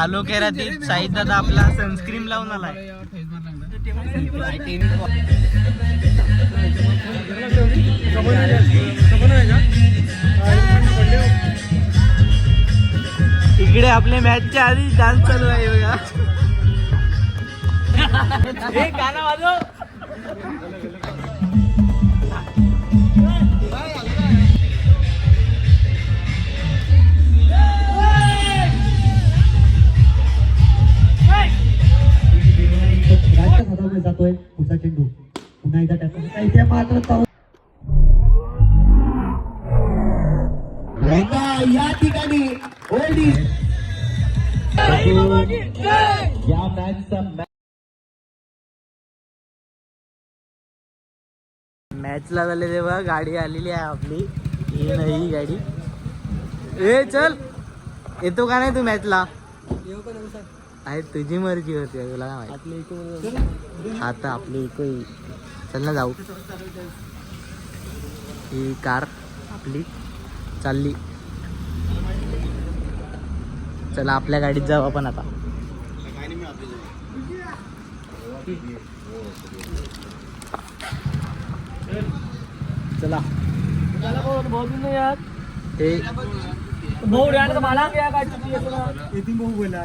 आलो केरातील साईद दादा आपला सनस्क्रीन लावून आलाय इकडे आपल्या मॅचच्या आधी डान्स चालू आहे बघा हे गाणं वाजव जातोय पुढचा चेंडू. पुन्हा एकदा टॅप इथे मात्र या ठिकाणी या मॅचचा मॅचला झाले तेव्हा गाडी आलेली आहे आपली. ही नाही गाडी. ए चल. येतो का नाही तू मॅचला आहे तुझी मर्जी होती तुला काय माहिती. आता आपली इको ही. चल ना जाऊ. ही कार आपली चालली. चला आपल्या गाडीत जाऊ आपण आता. चला. हे भाऊ बोला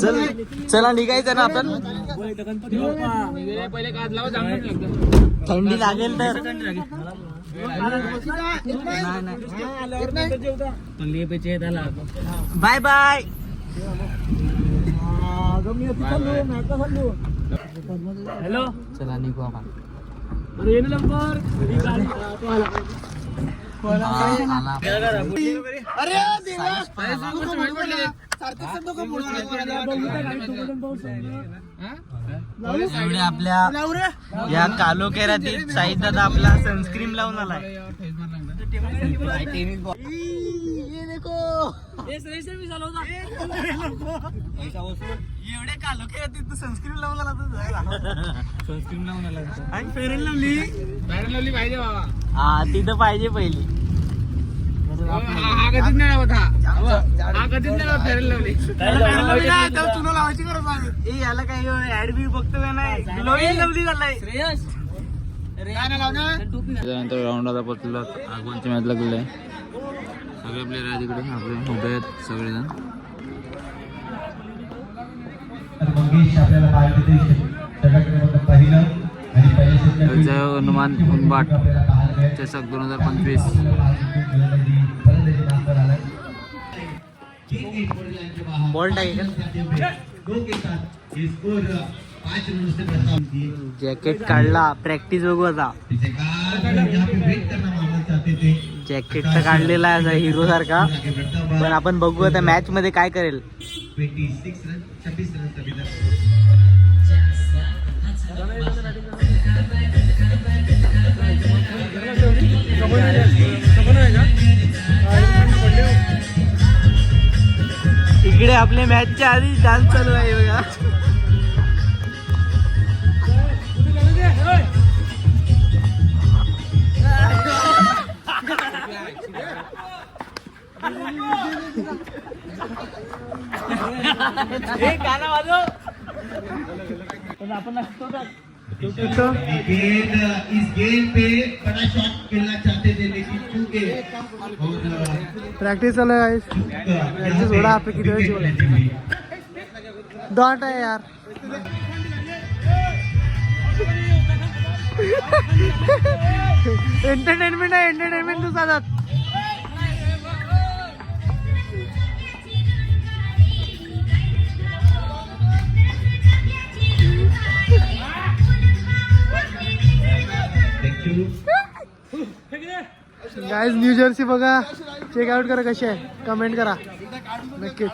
चल चला निघायचं ना आपण. पहिले काढ लावा चांगलं लागतं थंडी लागेल तर. Bye bye. हॅलो चला निघू आपण. एवढे आपल्या या कालोकेरातील साईद दादा आपला सनस्क्रीन लावून आलाय. एवढे कालोकेरातील सनस्क्रीन लावून आला सनस्क्रीन लावून आला. आणि फेरेल लावली. बॅरन लावली पाहिजे बाबा. हा तिथं पाहिजे पहिली. कधीच नाही लावत हा. हा कधीच नाही लावत फेरेल लावली. तुला लावायची गरज आहे ए याला काही ऍड बी बघतो का नाही? ग्लोईंग लावली झालाय. आगोलची मॅच लागलेली आहे सगळे प्लेयर आहेत इकडे आपले उभे आहेत सगळेजण. हनुमान मिळेल. चषक दोन हजार पंचवीस. बॉल जॅकेट काढला प्रॅक्टिस बघू आता. पीछे का यहाँ पे वेट करना मारना चाहते थे जॅकेट तर काढलेला आहे हिरो सारखा. पण आपण बघू आता मॅच मध्ये काय करेल. इकडे आपल्या मॅचच्या आधी डान्स चालू आहे बघा. गाणं वाजव. पण आपण गेंद इस गेंद पे बड़ा शॉट खेलना चाहते थे लेकिन चूके। और प्रॅक्टिस चालू आहे लेते हुए डॉट आहे यार। एंटरटेनमेंट आहे एंटरटेनमेंट तू साधात गाईज न्यू जर्सी बघा. चेक आउट करा कशी आहे. कमेंट करा. नक्कीच.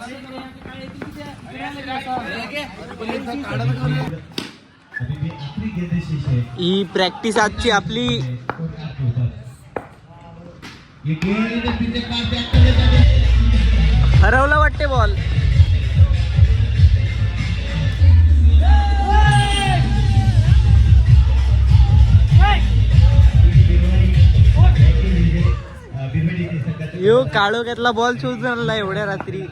है प्रॅक्टिस आजची आपली. स्कोर आपके ऊपर ये यो काळोख्यातला बॉल शोधून आणला एवढ्या रात्री.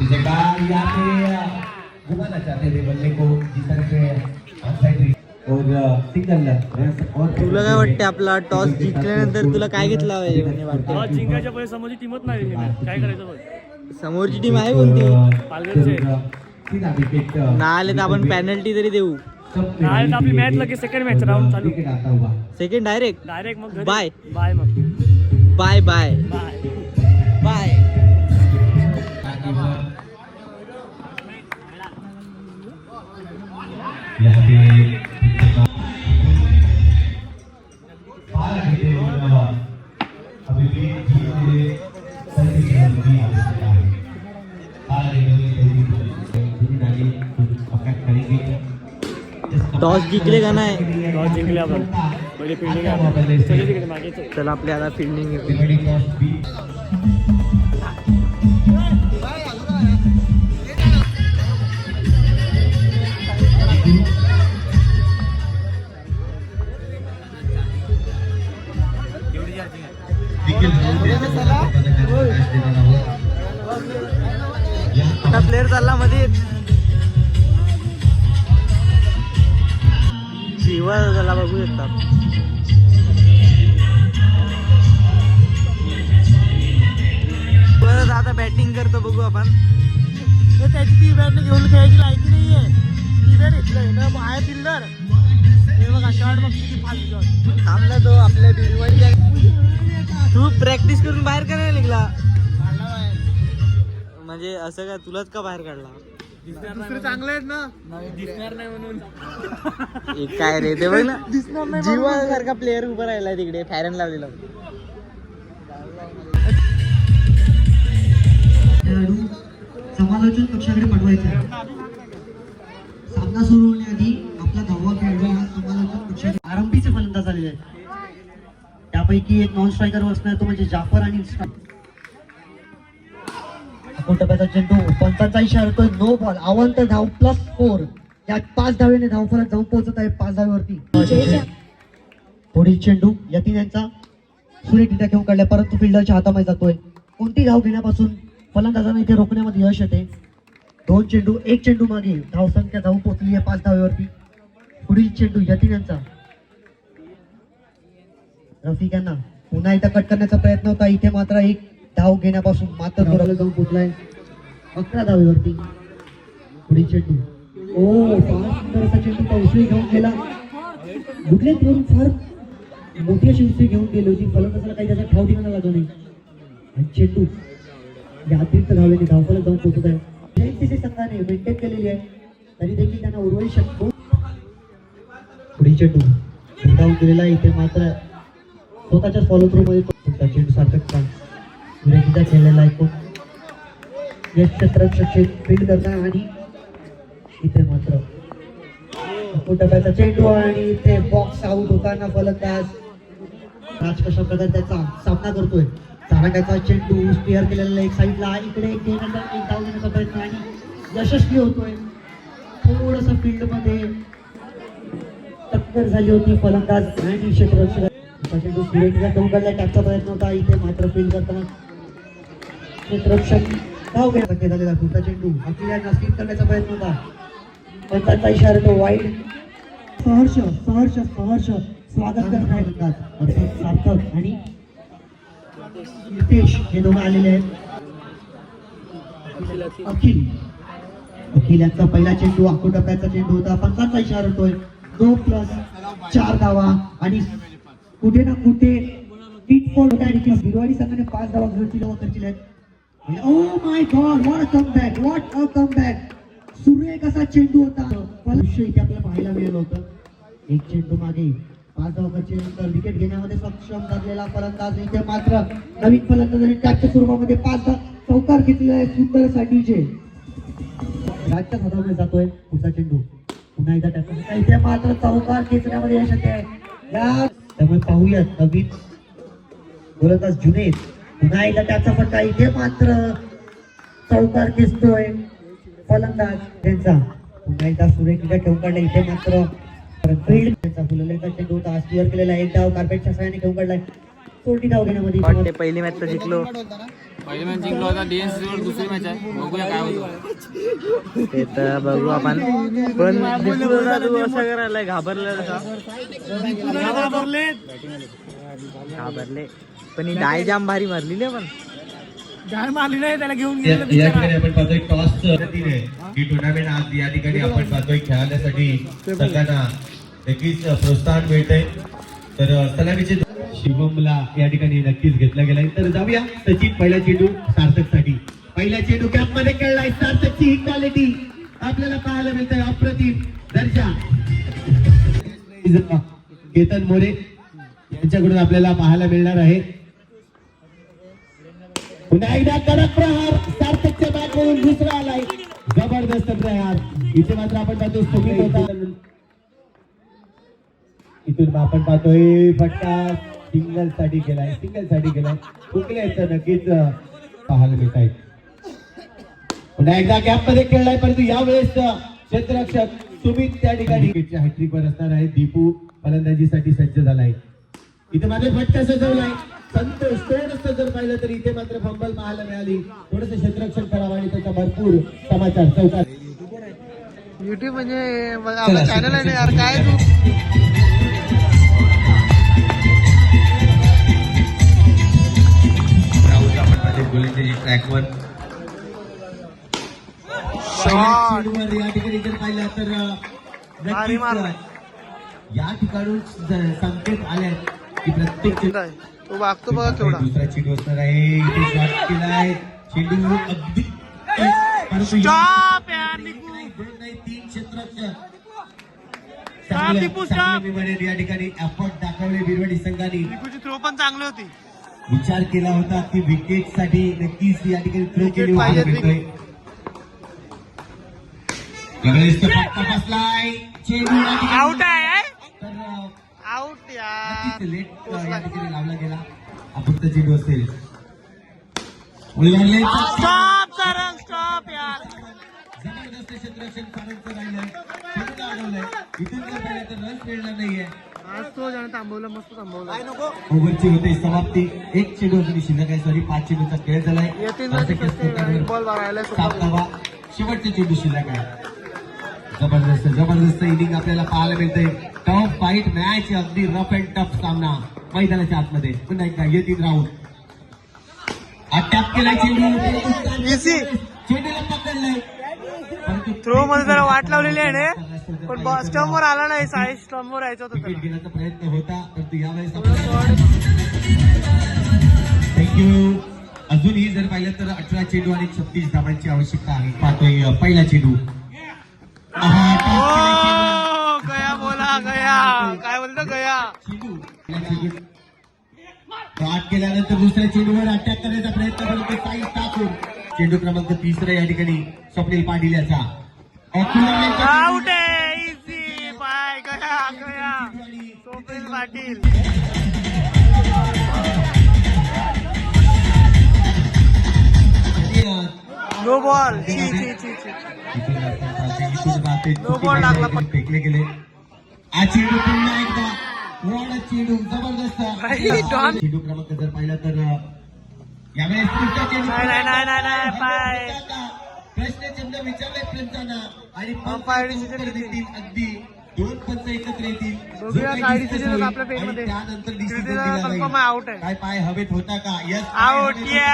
इसे बाल यहाँ पे घुमाना चाहते थे बल्ले को जिस तरह से ऑफसाइड और सिंगल रन और तुला काय वाटते आपला टॉस जिंकल्यानंतर तुला काय घेतला पाहिजे जिंकायच्या पहिले समोरची टीमच नाही काय करायचं समोरची टीम आहे कोणती? पालघरचे. ना आले तर आपण पॅनल्टी तरी देऊ. नाही तर आपली मॅच लगेच सेकंड मॅच राऊंड चालू. सेकंड डायरेक्ट डायरेक्ट मग. Bye. बाय मग. बाय बाय बाय टॉस जिंकले का नाही? टॉस जिंकले आपण. पहिले फिल्डिंग आहे. चले तिकडे मागे. चल. चला आपल्या आता फिल्डिंग हे बघा शॉर्ट बघ किती फास्ट शॉट थांबला तो आपल्या तू प्रॅक्टिस करून बाहेर का नाही निघला? म्हणजे असं काय तुलाच का बाहेर काढला? दुसरे चांगले आहेत ना. दिसणार नाही म्हणून. एक काय रे ते बघ ना. जीवा सारखा प्लेअर उभा राहिला तिकडे फॅरन लावलेला खेळाडू समालोचन कक्षाकडे पाठवायचा. सामना सुरू होण्याआधी आपला धावा खेळाडू हा तुम्हाला आरंभीचे फलंदाज आलेले आहेत त्यापैकी एक नॉन स्ट्रायकर असणार तो म्हणजे जाफर आणि आपण टप्प्याचा चेंडू पंचांचा इशारा येतोय नो बॉल आवंत धाव प्लस स्कोर या पाच धावेने धावफलक जाऊन पोहोचत आहे पाच धावेवरती पुढील चेंडू यतीन यांचा. सुरेखरित्या घेऊन काढल्या परंतु फिल्डरच्या हातामध्ये जातोय. कोणती धाव घेण्यापासून फलंदाजांना इथे रोखण्यामध्ये यश येते? दोन चेंडू एक चेंडू मागे. धावसंख्या धाव पोहोचली आहे पाच धावेवरती. पुढील चेंडू यतीन यांचा रफिक यांना पुन्हा एकदा कट करण्याचा प्रयत्न होता. इथे मात्र एक धाव घेण्यापासून मात्र दुराला जाऊन पोहोचलाय. अकरा धावेवरती. पुढील चेंडू. ओ फार चेंडू पावसळी घेऊन गेला. गुडलेत वरून फार मोठी अशी उसळी घेऊन गेली होती. फलंदाजाला काही त्याचा ठाव ठिकाणा लागला नाही. आणि चेंडू या अतिरिक्त धावेने धावफलक जाऊन पोहोचत आहे. जयंतीचे संघाने मेंटेन केलेली आहे. तरी देखील त्यांना उरवू शकतो पुढे चेंडू भिरकावून गेलेला आहे. इथे मात्र स्वतःच्या फॉलो थ्रू मध्ये चेंडू सार्थक काम खेळलेला आहे कोण यश क्षेत्ररक्षक फील्ड करताना आणि इथे मात्र टप्प्याचा चेंडू आणि इथे बॉक्स आउट होताना फलंदाज राज कशा प्रकारे त्याचा सामना करतोय. तारकाचा चेंडू स्पेअर केलेला एक साईडला इकडे एक घेण्याचा एक धाव घेण्याचा प्रयत्न आणि यशस्वी होतोय. थोडस फील्डमध्ये टक्कर झाली होती फलंदाज आणि क्षेत्ररक्षक. त्याचा चेंडू सुरेखीचा घेऊन काढला प्रयत्न होता. इथे मात्र फील्ड करताना क्षेत्ररक्षक धाव घेण्यासाठी झालेला. पुढचा चेंडू आपल्या स्किप करण्याचा प्रयत्न होता. पण त्याचा इशारा तो वाईट सहर्ष सहर्ष सहर्ष. स्वागत करत आहे म्हणतात सार्थक आणि नितेश हे दोघं आलेले आहेत अखिल अखिल यांचा पहिला चेंडू आखो टप्प्याचा चेंडू होता पंचाचा इशारा होतोय दो प्लस चार धावा आणि कुठे ना कुठे हिट फॉल होता आणि बिरवाडी संघाने पाच धावा घरची धावा खर्चिल्या आहेत ओ my god what a comeback what a come comeback सुरेख असा चेंडू होता पण इथे आपल्याला पाहायला मिळालं होतं एक चेंडू मागे पाच धावाची विकेट घेण्यामध्ये सक्षम ठरलेला फलंदाज इथे मात्र नवीन फलंदाजांनी टॅचच्या स्वरूपामध्ये पाच धा- चौकार घेतलेला आहे सुंदरसाठी राजच्या हातामध्ये जातोय पुढचा चेंडू. पुन्हा एकदा टॅकल इथे मात्र चौकार खेचण्यामध्ये यश येते या त्यामुळे पाहूयात नवीन गोलंदाज जुने. पुन्हा एकदा त्याचा फटका. इथे मात्र चौकार खेचतोय फलंदाज त्यांचा. पुन्हा एकदा सुरेखीला ठेवून काढला. इथे मात्र फील्ड क्लिअर केलेला एक डाव कार्पेटच्या सहाय्याने काढलाय. घेण्यामध्ये वाटते पहिली मॅच तर जिंकलो. पहिली मॅच जिंकलो. होता डीएनसी वर दुसरी मॅच आहे. बघूया काय होतं. ते तर बघू आपण. पण तू असं करायला घाबरला तसा घाबरले. पण ही डाय जाम भारी मारलेली आहे पण. काय मारली नाही त्याला घेऊन या या ठिकाणी आपण पाहतोय टॉस ही टुर्नामेंट आज या ठिकाणी आपण पाहतोय. खेळण्यासाठी संघांना नक्कीच प्रोत्साहन मिळतंय. तर सलामीचे शिवमला या ठिकाणी नक्कीच घेतला गेलाय. तर जाऊया सचिन पहिला चेंडू सार्थकसाठी पहिला चेंडू कॅपमध्ये खेळलाय सार्थकची ही क्वालिटी आपल्याला पाहायला मिळतंय अप्रतिम दर्जा. केतन मोरे यांच्याकडून आपल्याला पाहायला मिळणार आहे. पुन्हा एकदा कडक प्रहार. सार्थकच्या बॅट मधून दुसरा आलाय. जबरदस्त प्रहार. इथे मात्र आपण पाहतो सुमित होता. इथून आपण पाहतोय फटका सिंगलसाठी केलाय सिंगलसाठी केलाय चुकले तर नक्कीच पाहायला मिळत आहेत पुन्हा एकदा गॅपमध्ये खेळलाय परंतु यावेळेस क्षेत्ररक्षक सुमित त्या ठिकाणी हॅट्रिक वर असणार आहे. दीपू फलंदाजीसाठी सज्ज झालाय. इथे मात्र फटका सजवलाय. संतोष थोडस जर पाहिलं तर इथे मात्र फंबल पाहायला मिळाली. थोडस क्षेत्ररक्षण करावं आणि त्याचा भरपूर समाचार चौकात. युट्यूब म्हणजे आपलं channel आहे यार, काय तू? ट्रॅकवर या ठिकाणी जर पाहिलं तर या ठिकाणून संकेत आले की प्रत्येक तो वागतो बघा केवढा दुसरा चेंडू असणार आहे. इथे शॉट केलाय. चेंडू अगदी तीन विमानाने या ठिकाणी एफर्ट दाखवले बिरवडी संघाने. थ्रो पण चांगली होती. विचार केला होता की विकेट साठी नक्कीच या ठिकाणी थ्रो केली तो ठिकाणी- आउट आहे अं, आउट यार लेट अं, या ठिकाणी लावला गेला. अपुरता चेंडू असेल. स्टॉप स्टॉप यार. जबरदस्त क्षेत्ररक्षण फारांचं राहिलंय. चेंडूला अडवलंय इथून जर पाहिलं तर रन मिळणार नाहीये. आज तो ज्याने थांबवलं मस्त थांबवलं. ओव्हरची होते समाप्ती. एक चेंडू अजून शिल्लक आहे. सॉरी पाच चेंडूचा खेळ झालाय. येतील भारताच्या स्कोरकार्डवर बॉल मारायला सात धावा. शेवटचे चेंडू शिल्लक आहे. जबरदस्त जबरदस्त इनिंग आपल्याला पाहायला मिळते टफ फाईट मॅच अगदी रफ अँड टफ सामना. मैदानाच्या आतमध्ये. पुन्हा एकदा येतील राऊंड अटॅक केलाय चेंडू. चेंडूला पकडलंय. थ्रो मध्ये जरा वाट लावलेली आहे रे पण स्टंप वर आला नाही साई स्टंप वर यायचं होतं प्रयत्न होता थँक्यू अजूनही जर पाहिलं तर अठरा चेंडू आणि छत्तीस धावांची आवश्यकता आहे. पाहतोय पहिला चेंडू. ओ, गया बोला गया. काय बोलतो गया? चेंडू. आठ केल्यानंतर दुसऱ्या चेंडूवर अटॅक करण्याचा प्रयत्न करतो साई ठाकूर. चेंडू क्रमांक तिसरा या ठिकाणी स्वप्नील पाटील याचा. आउट आहे इझी बाय गया गया Swapnil Patil. No ball No ball. लागला पण. फेकले गेले हा चेंडू पुन्हा एकदा वॉर्ड चेंडू जबरदस्त भाई, डॉन. चेंडू क्रमांक जर पाहिला तर अ, यावेळेस पुढचा चेंडू नाही, नाही, नाही, नाही, पाय. प्रश्न चिन्ह विचारले पंचांना आणि देतील अगदी. दोन पंच एकत्र येतील. त्यानंतर. काय पाय हवेत होता का? Yes yes.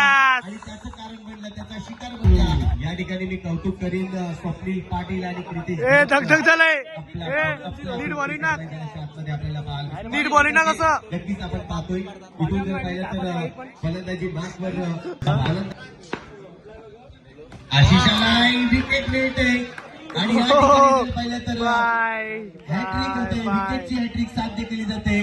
आणि त्याचं कारण बनलं त्याचा शिकार बनला. या ठिकाणी मी कौतुक करीन स्वप्नील पाटील आणि कृती नीट बॉलिंग ना कसं नक्कीच आपण पाहतोय. इथून जर पाहिलं तर फलंदाजी मार्कवर अ, फलंदाज- आशिषाला विकेट मिळते आणि या ठिकाणी जर पाहिलं तर अ, बाय. हॅट्रिक होते. बाय विकेटची हॅट्रिक साध्य केली जाते.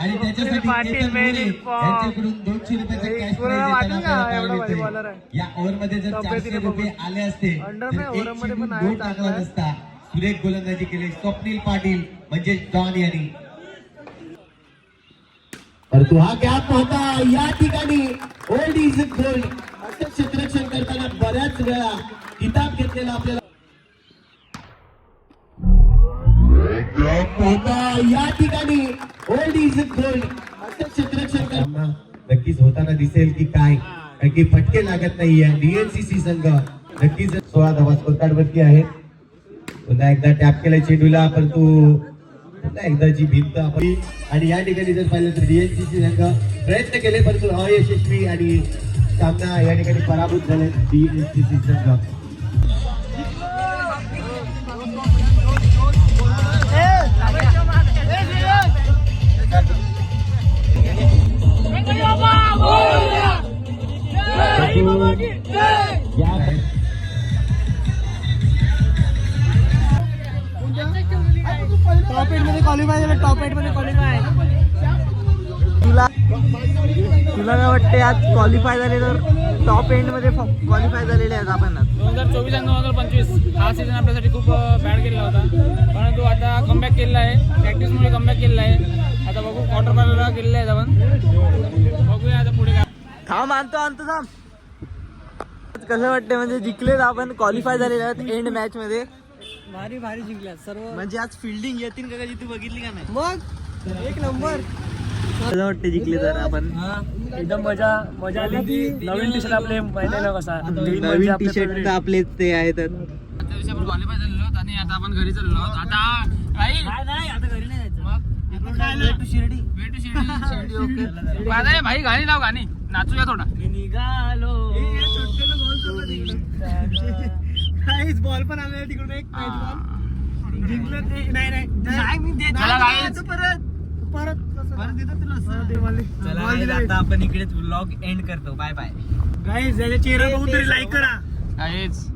आणि त्याच्यासाठी चेतन मोरे यांच्याकडून दोनशे रुपयाचा कॅश प्राइज देताना आपल्याला पाहायला मिळते. या ओव्हरमध्ये जर चारशे रुपये आले असते तर एक चेंडू दोन टाकला नसता. सुरेख गोलंदाजी केली. स्वप्नील पाटील म्हणजे डॉन यांनी. परंतु हा गॅप होता. या ठिकाणी ओल्ड इज गोल्ड करताना बऱ्याच वेळा किताब घेतलेला आपल्याला. या ठिकाणी ओल्ड इज गोल्ड असं क्षेत्ररक्षण नक्कीच होताना दिसेल की काय? कारण की फटके लागत नाहीये. डीएनसीसी संघ नक्कीच सोळा धावा स्कोरकार्डवरती आहे पुन्हा एकदा टॅप केला चेंडूला परंतु पुन्हा एकदा जी भिंत आपण आणि या ठिकाणी जर पाहिलं तर डीएनसीसी संघ प्रयत्न केले परंतु अयशस्वी आणि सामना या ठिकाणी पराभूत झाले डी एस सी संघ टॉप एटमध्ये क्वालिफाय झालं टॉप एटमध्ये क्वालिफाय तुला काय वाटते आज क्वालिफाय झाले तर टॉप एंडमध्ये क्वालिफाय झालेले आहेत आपण. दोन हजार चोवीस आणि दोन हजार पंचवीस हा सीझन आपल्यासाठी खूप बॅड गेलेला होता. परंतु आता कमबॅक केलेला आहे. प्रॅक्टिसमुळे कमबॅक केलेला आहे. आता बघू क्वार्टर फायनलला गेलेले आहेत आपण. बघूया आता पुढे काय. थांब आणतो आणतो थांब. कसं वाटतं म्हणजे जिंकलेत आपण क्वालिफाय झालेले आहेत एंड मॅच मध्ये. भारी भारी जिंकल्यात सर्व. म्हणजे आज फिल्डिंग येतील का कधी तू बघितली का नाही? मग? एक नंबर. कसं वाटते जिंकले तर आपण. एकदम मजा मजा आली. नवीन टी शर्ट आपले माहिती ना कसा. नवीन टी शर्ट आपले ते आहेत. आणि आता आपण घरी चाललो आहोत. आता काही नाही आता घरी नाही जायचं. मग? Way to Shirdi. Wait to Shirdi okay. आता भाई गाणी लाव गाणी. नाचूया थोडा. निघालो. काहीच बॉल पण आले तिकडून. एक बॉल जिंकलं ते नाही नाही. तू परत. परत. चला guys. आता आपण इकडेच व्लॉग एंड करतो. बाय बाय Guys, याचा चेहरा बघून तरी लाईक करा. काहीच